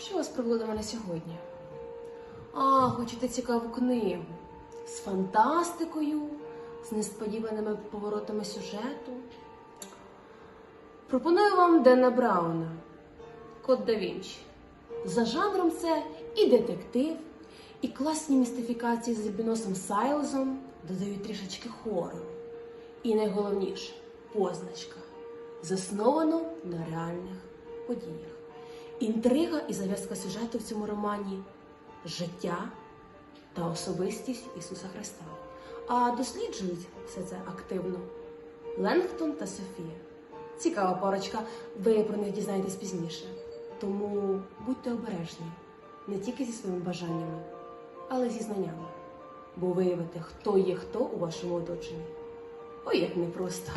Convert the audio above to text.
Що вас привело до мене сьогодні? А, хочете цікаву книгу з фантастикою, з несподіваними поворотами сюжету. Пропоную вам Дена Брауна, Код да Вінчі. За жанром це і детектив, і класні містифікації з альбіносом Сайлзом додають трішечки хорору. І найголовніше позначка, засновано на реальних подіях. Інтрига і зав'язка сюжету в цьому романі життя та особистість Ісуса Христа. А досліджують все це активно Ленгтон та Софія. Цікава парочка, ви про них дізнаєтесь пізніше. Тому будьте обережні не тільки зі своїми бажаннями, але й зі знаннями, бо виявити, хто є хто у вашому оточенні. Ой, як непросто.